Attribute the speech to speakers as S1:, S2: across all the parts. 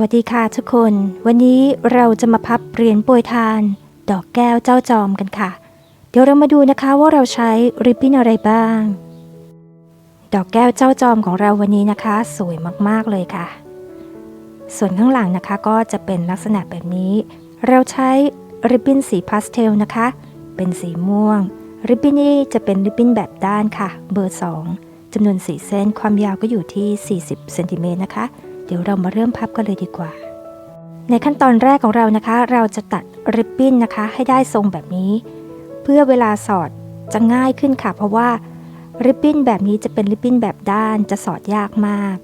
S1: วัสดีค่ะทุกคน วันนี้เราจะมาพับเหรียญโปรยทาน ดอกแก้วเจ้าจอมกันค่ะ เดี๋ยวเรามาดูนะคะว่าเราใช้ริบบิ้นอะไรบ้าง ดอกแก้วเจ้าจอมของเราวันนี้นะคะ สวยมากๆเลยค่ะ ส่วนข้างหลังนะคะก็จะเป็นลักษณะแบบนี้ เราใช้ริบบิ้นสีพาสเทลนะคะ เป็นสีม่วง ริบบิ้นนี้จะเป็นริบบิ้นแบบด้านค่ะ เบอร์ 2จำนวนสีเส้นความยาวก็อยู่ที่ 40เซนติเมตรนะคะ เดี๋ยวเรามาเริ่มพับกันเลยดีกว่า ในขั้นตอนแรกของเรานะคะ เราจะตัดริบบิ้นนะคะ ให้ได้ทรงแบบนี้ เพื่อเวลาสอดจะง่ายขึ้นค่ะ เพราะว่าริบบิ้นแบบนี้จะเป็นริบบิ้นแบบด้านจะสอดยากมาก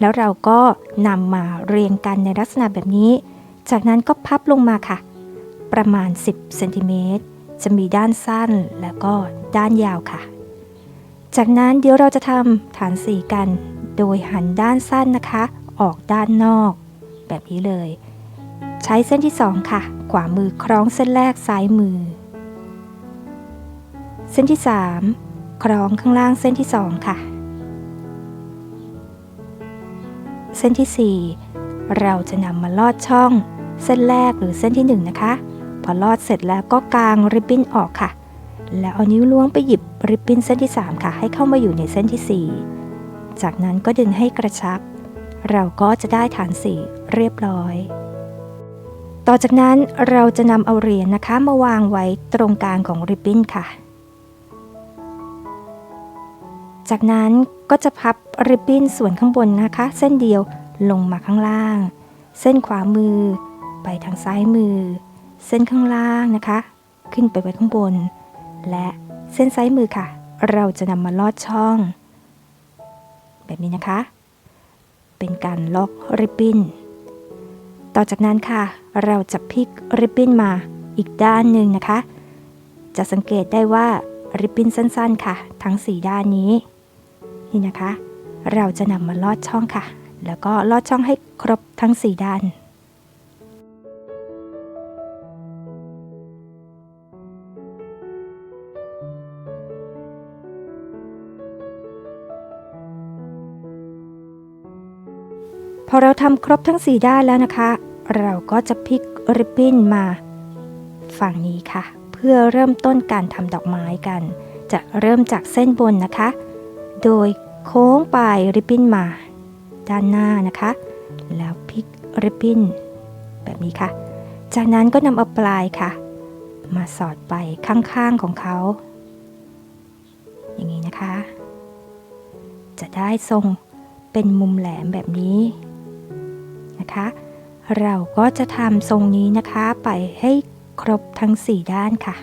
S1: แล้วเราก็นำมาเรียงกันในลักษณะแบบนี้ จากนั้นก็พับลงมาค่ะ ประมาณ 10เซนติเมตรจะมีด้านสั้นแล้วก็ด้านยาวค่ะ จากนั้นเดี๋ยวเราจะทำฐานสีกัน โดยหันด้านสั้นนะคะ ออกด้านนอก แบบนี้เลย ใช้เส้นที่2ค่ะ ขวามือคล้องเส้นแรกซ้ายมือ เส้นที่3คล้องข้างล่างเส้นที่2ค่ะ เส้นที่สี่เราจะนำมาลอดช่อง เส้นแรกหรือเส้นที่1นะคะ พอลอดเสร็จแล้วก็กางริบบิ้นออกค่ะ แล้วเอานิ้วล้วงไปหยิบริบบิ้นเส้นที่ 3 ค่ะ ให้เข้ามาอยู่ในเส้นทีสี่4 จากนั้นก็ดึงให้กระชับ เราก็จะได้ฐานสีเรียบร้อย ต่อจากนั้นเราจะนำเอาเหรียญนะคะมาวางไว้ตรงกลางของริบบิ้นค่ะ จากนั้นก็จะพับริบบิ้นส่วนข้างบนนะคะ เส้นเดียวลงมาข้างล่าง เส้นขวามือ ไปทางซ้ายมือ เส้นข้างล่างนะคะ ขึ้นไปไว้ข้างบน และเส้นซ้ายมือค่ะ เราจะนำมาลอดช่อง แบบนี้นะคะ เป็นการล็อกริบบิ้น ต่อจากนั้นค่ะ เราจะพลิกริบบิ้นมาอีกด้านหนึ่งนะคะ จะสังเกตได้ว่าริบบิ้นสั้นๆค่ะ ทั้ง 4 ด้านนี้ นี่นะคะ เราจะนำมาลอดช่องค่ะ แล้วก็ลอดช่องให้ครบทั้ง 4 ด้าน อเราทำครบทั้ง 4 ด้านแล้วนะคะ เราก็จะพลิกริบบิ้นมา ฝั่งนี้ค่ะ เพื่อเริ่มต้นการทำดอกไม้กัน จะเริ่มจากเส้นบนนะคะ โดยโค้งปลายริบบิ้นมา ด้านหน้านะคะ แล้วพลิกริบบิ้นแบบนี้ค่ะ จากนั้นก็นำเอาปลายค่ะ มาสอดไปข้างๆของเขา อย่างนี้นะคะ จะได้ทรงเป็นมุมแหลมแบบนี้ นะคะ เราก็จะทำทรงนี้นะคะไปให้ครบทั้ง 4 ด้านค่ะ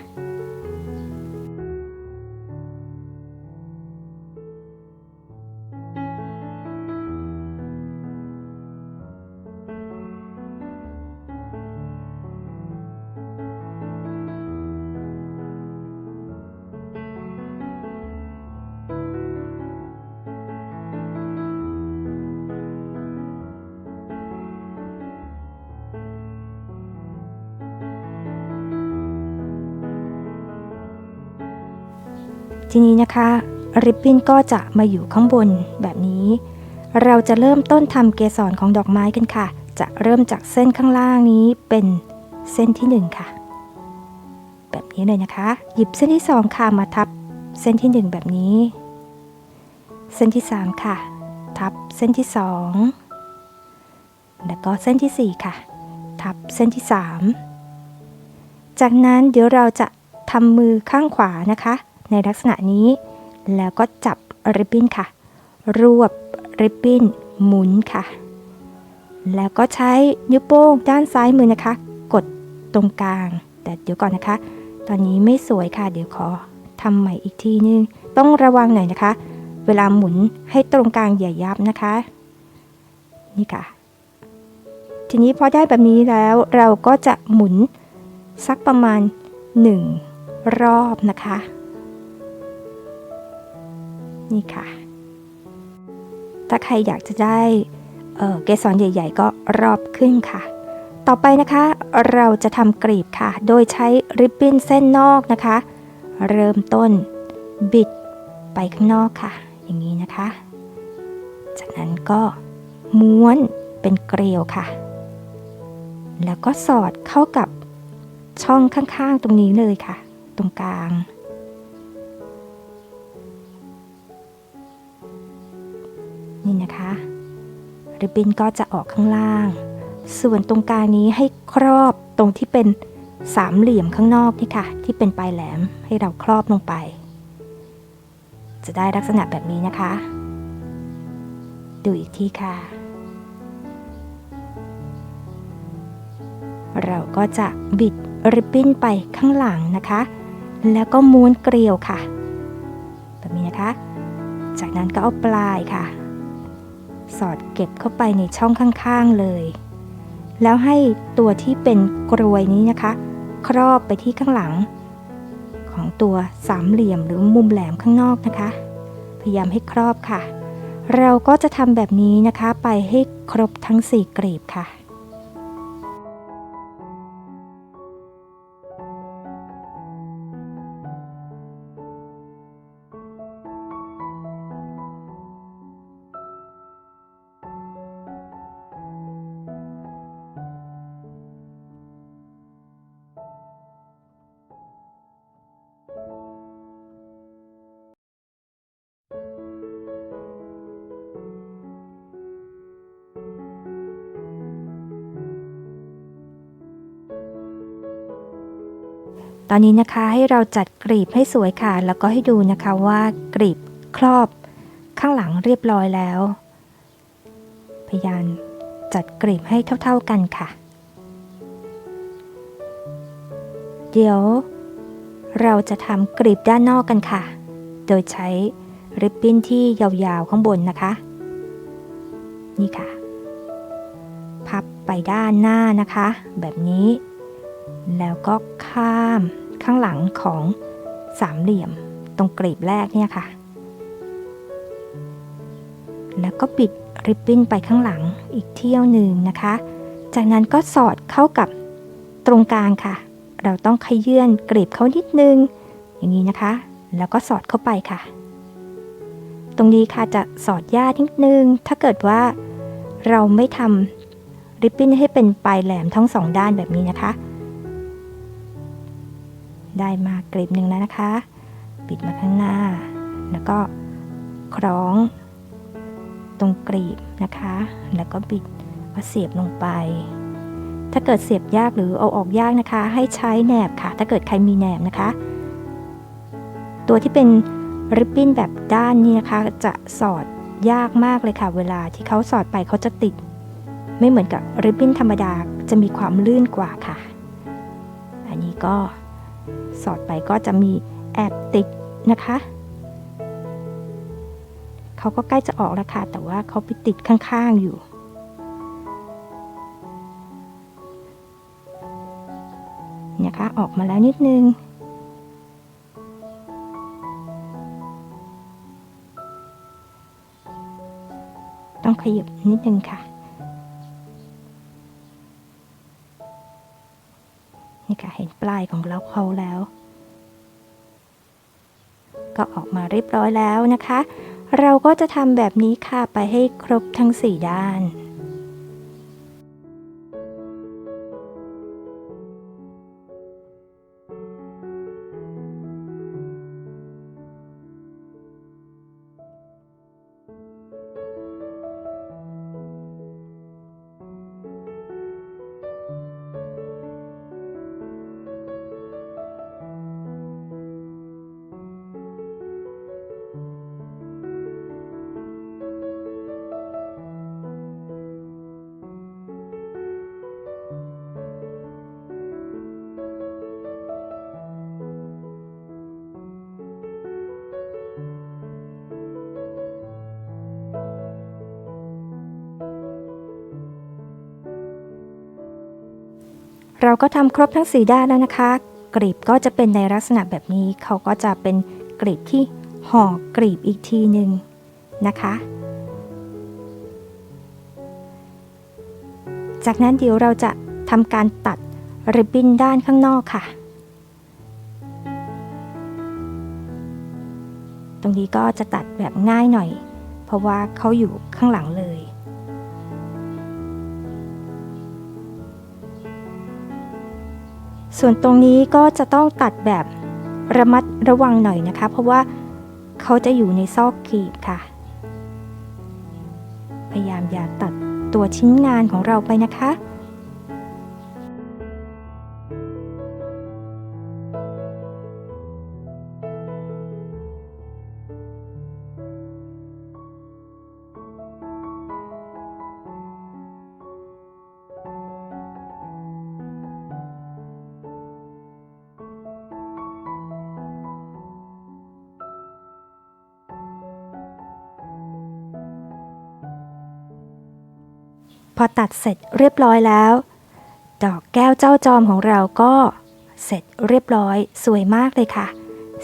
S1: ทีนี้นะคะริบบิ้นก็จะมาอยู่ข้างบนแบบนี้ เราจะเริ่มต้นทำเกสรของดอกไม้กันค่ะ จะเริ่มจากเส้นข้างล่างนี้เป็นเส้นที่ 1 ค่ะ แบบนี้เลยนะคะ หยิบเส้นที่ 2 ค่ะมาทับเส้นที่ 1 แบบนี้ เส้นที่ 3 ค่ะ ทับเส้นที่ 2 แล้วก็เส้นทีสี่4 ค่ะ ทับเส้นที่ 3 จากนั้นเดี๋ยวเราจะทำมือข้างขวานะคะ ในลักษณะนี้ แล้วก็จับริบบิ้นค่ะ รวบริบบิ้นหมุนค่ะ แล้วก็ใช้นิ้วโป้งด้านซ้ายมือนะคะ กดตรงกลาง แต่เดี๋ยวก่อนนะคะ ตอนนี้ไม่สวยค่ะ เดี๋ยวขอทำใหม่อีกทีนึง ต้องระวังหน่อยนะคะ เวลาหมุนให้ตรงกลางอย่ายับนะคะ นี่ค่ะ ทีนี้พอได้แบบนี้แล้วเราก็จะหมุนสักประมาณ 1 รอบนะคะ นี่ค่ะ ถ้าใครอยากจะได้เเกสรใหญ่ ๆ ก็รอบขึ้นค่ะ ต่อไปนะคะเราจะทำกรีบค่ะ โดยใช้ริบบิ้นเส้นนอกนะคะ เริ่มต้นบิดไปข้างนอกค่ะ อย่างนี้นะคะ จากนั้นก็ม้วนเป็นเกลียวค่ะ แล้วก็สอดเข้ากับช่องข้างๆตรงนี้เลยค่ะ ตรงกลาง นี่นะคะ ริบบิ้นก็จะออกข้างล่าง ส่วนตรงกลางนี้ให้ครอบตรงที่เป็นสามเหลี่ยมข้างนอกนี่ค่ะ ที่เป็นปลายแหลมให้เราครอบลงไป จะได้ลักษณะแบบนี้นะคะ ดูอีกทีค่ะ เราก็จะบิดริบบิ้นไปข้างหลังนะคะ แล้วก็ม้วนเกลียวค่ะ แบบนี้นะคะ จากนั้นก็เอาปลายค่ะ สอดเก็บเข้าไปในช่องข้างๆเลย แล้วให้ตัวที่เป็นกรวยนี้นะคะ ครอบไปที่ข้างหลัง ของตัวสามเหลี่ยมหรือมุมแหลมข้างนอกนะคะ พยายามให้ครอบค่ะ เราก็จะทำแบบนี้นะคะไปให้ครบทั้ง 4 กลีบค่ะ ตอนนี้นะคะให้เราจัดกรีบให้สวยค่ะ แล้วก็ให้ดูนะคะว่ากรีบครอบข้างหลังเรียบร้อยแล้ว พยายามจัดกรีบให้เท่า ๆกันค่ะ เดี๋ยว เราจะทำกรีบด้านนอกกันค่ะ โดยใช้ริบบิ้นที่ยาวๆข้างบนนะคะ นี่ค่ะ พับไปด้านหน้านะคะ แบบนี้ แล้วก็ข้ามข้างหลังของสามเหลี่ยมตรงกรีบแรกเนี่ยค่ะ แล้วก็ปิดริบบิ้นไปข้างหลังอีกเที่ยวหนึ่งนะคะ จากนั้นก็สอดเข้ากับตรงกลางค่ะ เราต้องขยื่นกรีบเขานิดนึง อย่างนี้นะคะ แล้วก็สอดเข้าไปค่ะ ตรงนี้ค่ะจะสอดยากนิดนึง ถ้าเกิดว่าเราไม่ทำริบบิ้นให้เป็นปลายแหลมทั้งสองด้านแบบนี้นะคะ ได้มากรีบหนึ่งแล้วนะคะปิดมาข้างหน้า แล้วก็คล้อง ตรงกรีบนะคะ แล้วก็บิดมาเสียบลงไป ถ้าเกิดเสียบยากหรือเอาออกยากนะคะ ให้ใช้แหนบค่ะ ถ้าเกิดใครมีแหนบนะคะ ตัวที่เป็นริบบิ้นแบบด้านนี้นะคะ จะสอดยากมากเลยค่ะ เวลาที่เขาสอดไปเขาจะติด ไม่เหมือนกับริบบิ้นธรรมดาจะมีความลื่นกว่าค่ะ อันนี้ก็ สอดไปก็จะมีแอบติดนะคะ เขาก็ใกล้จะออกแล้วค่ะ แต่ว่าเขาไปติดข้างๆอยู่ นะคะ ออกมาแล้วนิดนึงต้องขยับนิดนึงค่ะ ของเราเขาแล้ว ก็ออกมาเรียบร้อยแล้วนะคะ เราก็จะทำแบบนี้ค่ะไปให้ครบทั้ง 4 ด้าน เราก็ทำครบทั้ง4ด้านแล้วนะคะ กรีบก็จะเป็นในลักษณะแบบนี้ เขาก็จะเป็นกรีบที่ห่อกรีบอีกทีหนึ่งนะคะ จากนั้นเดี๋ยวเราจะทำการตัดริบบิ้นด้านข้างนอกค่ะ ตรงนี้ก็จะตัดแบบง่ายหน่อย เพราะว่าเขาอยู่ข้างหลังเลย ส่วนตรงนี้ก็จะต้องตัดแบบระมัดระวังหน่อยนะคะ เพราะว่าเขาจะอยู่ในซอกกรีบค่ะ พยายามอย่าตัดตัวชิ้นงานของเราไปนะคะ พอตัดเสร็จเรียบร้อยแล้ว ดอกแก้วเจ้าจอมของเราก็เสร็จเรียบร้อยสวยมากเลยค่ะ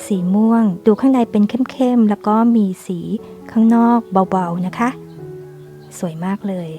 S1: สีม่วงดูข้างในเป็นเข้มๆ แล้วก็มีสีข้างนอกเบาๆนะคะ สวยมากเลย